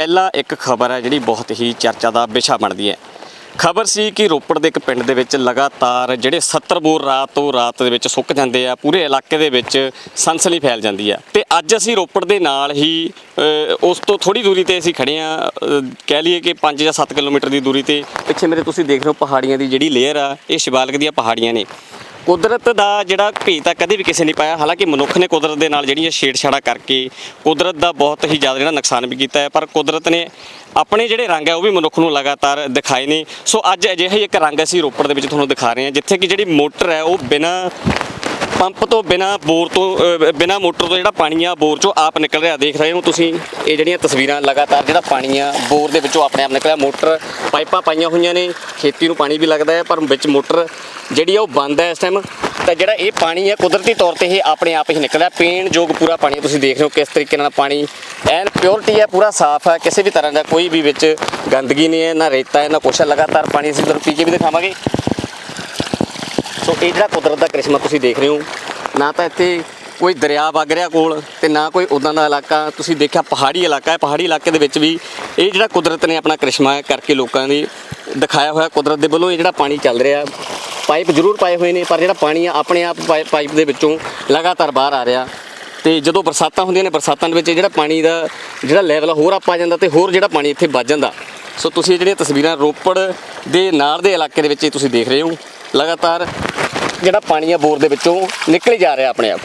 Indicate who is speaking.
Speaker 1: ਪਹਿਲਾਂ ਇੱਕ ਖਬਰ ਹੈ ਜਿਹੜੀ ਬਹੁਤ ਹੀ ਚਰਚਾ ਦਾ ਵਿਸ਼ਾ ਬਣਦੀ ਹੈ। ਖਬਰ ਸੀ ਕਿ ਰੋਪੜ ਦੇ ਇੱਕ ਪਿੰਡ ਦੇ ਵਿੱਚ ਲਗਾਤਾਰ ਜਿਹੜੇ 70 ਬੋਰ ਰਾਤ ਤੋਂ ਰਾਤ ਦੇ ਵਿੱਚ ਸੁੱਕ ਜਾਂਦੇ ਆ, ਪੂਰੇ ਇਲਾਕੇ ਦੇ ਵਿੱਚ ਸਨਸਨੀ ਫੈਲ ਜਾਂਦੀ ਆ। ਤੇ ਅੱਜ ਅਸੀਂ ਰੋਪੜ ਦੇ ਨਾਲ ਹੀ ਉਸ ਤੋਂ ਥੋੜੀ ਦੂਰੀ ਤੇ ਅਸੀਂ ਖੜੇ ਆ ਕਹਿ ਲਈਏ ਕਿ 5 ਜਾਂ 7 ਕਿਲੋਮੀਟਰ ਦੀ ਦੂਰੀ ਤੇ। ਪਿੱਛੇ ਮੇਰੇ ਤੁਸੀਂ ਦੇਖ ਰਹੇ ਹੋ ਪਹਾੜੀਆਂ ਦੀ ਜਿਹੜੀ ਲੇਅਰ ਆ, ਇਹ ਸ਼ਿਵਾਲਿਕ ਦੀਆਂ ਪਹਾੜੀਆਂ ਨੇ। ਕੁਦਰਤ ਦਾ ਜਿਹੜਾ ਭੇਜ ਤਾਂ ਕਦੇ ਵੀ ਕਿਸੇ ਨੇ ਪਾਇਆ ਹਾਲਾਂਕਿ ਮਨੁੱਖ ਨੇ ਕੁਦਰਤ ਦੇ ਨਾਲ ਜਿਹੜੀਆਂ ਛੇੜਛਾੜਾ ਕਰਕੇ ਕੁਦਰਤ ਦਾ ਬਹੁਤ ਹੀ ਜ਼ਿਆਦਾ ਜਿਹੜਾ ਨੁਕਸਾਨ ਵੀ ਕੀਤਾ ਹੈ ਪਰ ਕੁਦਰਤ ਨੇ ਆਪਣੇ ਜਿਹੜੇ ਰੰਗ ਹੈ ਉਹ ਵੀ ਮਨੁੱਖ ਨੂੰ ਲਗਾਤਾਰ ਦਿਖਾਏ ਨੇ। ਸੋ ਅੱਜ ਅਜਿਹਾ ਹੀ ਇੱਕ ਰੰਗ ਅਸੀਂ ਰੋਪੜ ਦੇ ਵਿੱਚ ਤੁਹਾਨੂੰ ਦਿਖਾ ਰਹੇ ਹਾਂ ਜਿੱਥੇ ਕਿ ਜਿਹੜੀ ਮੋਟਰ ਹੈ ਉਹ ਬਿਨਾਂ ਪੰਪ ਤੋਂ ਬਿਨਾ ਬੋਰ ਤੋਂ ਅ, ਬਿਨਾਂ ਮੋਟਰ ਤੋਂ ਜਿਹੜਾ ਪਾਣੀ ਆ ਬੋਰ ਚੋਂ ਆਪ ਨਿਕਲ ਰਿਹਾ ਦੇਖ ਰਹੇ ਹੋ ਤੁਸੀਂ। ਇਹ ਜਿਹੜੀਆਂ ਤਸਵੀਰਾਂ ਲਗਾਤਾਰ ਜਿਹੜਾ ਪਾਣੀ ਆ ਬੋਰ ਦੇ ਵਿੱਚੋਂ ਆਪਣੇ ਆਪ ਨਿਕਲਿਆ ਮੋਟਰ ਪਾਈਪਾਂ ਪਾਈਆਂ ਹੋਈਆਂ ਨੇ ਖੇਤੀ ਨੂੰ ਪਾਣੀ ਵੀ ਲੱਗਦਾ ਹੈ ਪਰ ਵਿੱਚ ਮੋਟਰ ਜਿਹੜੀ ਆ ਉਹ ਬੰਦ ਹੈ ਇਸ ਟਾਈਮ ਤਾਂ ਜਿਹੜਾ ਇਹ ਪਾਣੀ ਹੈ ਕੁਦਰਤੀ ਤੌਰ ਤੇ ਇਹ ਆਪਣੇ ਆਪ ਹੀ ਨਿਕਲਦਾ ਪੀਣ ਯੋਗ ਪੂਰਾ ਪਾਣੀ ਹੈ। ਤੁਸੀਂ ਦੇਖ ਰਹੇ ਹੋ ਕਿਸ ਤਰੀਕੇ ਨਾਲ ਪਾਣੀ। ਐਨ ਪਿਓਰਿਟੀ ਹੈ ਪੂਰਾ ਸਾਫ਼ ਹੈ ਕਿਸੇ ਵੀ ਤਰ੍ਹਾਂ ਦਾ ਕੋਈ ਵੀ ਵਿੱਚ ਗੰਦਗੀ ਨਹੀਂ ਹੈ, ਨਾ ਰੇਤਾ ਹੈ, ਨਾ ਕੁਛ ਹੈ। ਲਗਾਤਾਰ ਪਾਣੀ ਅਸੀਂ ਤੁਹਾਨੂੰ ਪੀ ਕੇ ਵੀ ਦਿਖਾਵਾਂਗੇ। ਸੋ ਇਹ ਜਿਹੜਾ ਕੁਦਰਤ ਦਾ ਕ੍ਰਿਸ਼ਮਾ ਤੁਸੀਂ ਦੇਖ ਰਹੇ ਹੋ, ਨਾ ਤਾਂ ਇੱਥੇ ਕੋਈ ਦਰਿਆ ਵਗ ਰਿਹਾ ਕੋਲ ਤੇ ਨਾ ਕੋਈ ਉਦਾਂ ਦਾ ਇਲਾਕਾ। ਤੁਸੀਂ ਦੇਖਿਆ ਪਹਾੜੀ ਇਲਾਕਾ ਹੈ। ਪਹਾੜੀ ਇਲਾਕੇ ਦੇ ਵਿੱਚ ਵੀ ਇਹ ਜਿਹੜਾ ਕੁਦਰਤ ਨੇ ਆਪਣਾ ਕ੍ਰਿਸ਼ਮਾ ਕਰਕੇ ਲੋਕਾਂ ਦੀ ਦਿਖਾਇਆ ਹੋਇਆ ਕੁਦਰਤ ਦੇ ਵੱਲੋਂ ਇਹ ਜਿਹੜਾ ਪਾਣੀ ਚੱਲ ਰਿਹਾ। ਪਾਈਪ ਜ਼ਰੂਰ ਪਾਏ ਹੋਏ ਨੇ, ਪਰ ਜਿਹੜਾ ਪਾਣੀ ਆ, ਆਪਣੇ ਆਪ ਪਾਈ- ਪਾਈਪ ਦੇ ਵਿੱਚੋਂ ਲਗਾਤਾਰ ਬਾਹਰ ਆ ਰਿਹਾ। ਤੇ ਜਦੋਂ ਬਰਸਾਤਾਂ ਹੁੰਦੀਆਂ ਨੇ, ਬਰਸਾਤਾਂ ਦੇ ਵਿੱਚ ਇਹ ਜਿਹੜਾ ਪਾਣੀ ਦਾ ਜਿਹੜਾ ਲੈਵਲ ਹੋਰ ਆਪ ਆ ਜਾਂਦਾ ਤੇ ਹੋਰ ਜਿਹੜਾ ਪਾਣੀ ਇੱਥੇ ਵੱਜ ਜਾਂਦਾ। ਸੋ ਤੁਸੀਂ ਇਹ ਜਿਹੜੀਆਂ ਤਸਵੀਰਾਂ ਰੋਪੜ ਦੇ ਨਾਲ ਦੇ ਇਲਾਕੇ ਦੇ ਵਿੱਚ ਇਹ ਤੁਸੀਂ ਦੇਖ ਰਹੇ ਹੋ। ਲਗਾਤਾਰ ਜਿਹੜਾ ਪਾਣੀ ਆ ਬੋਰ ਦੇ ਵਿੱਚੋਂ ਨਿਕਲ ਹੀ ਜਾ ਰਿਹਾ ਆਪਣੇ ਆਪ।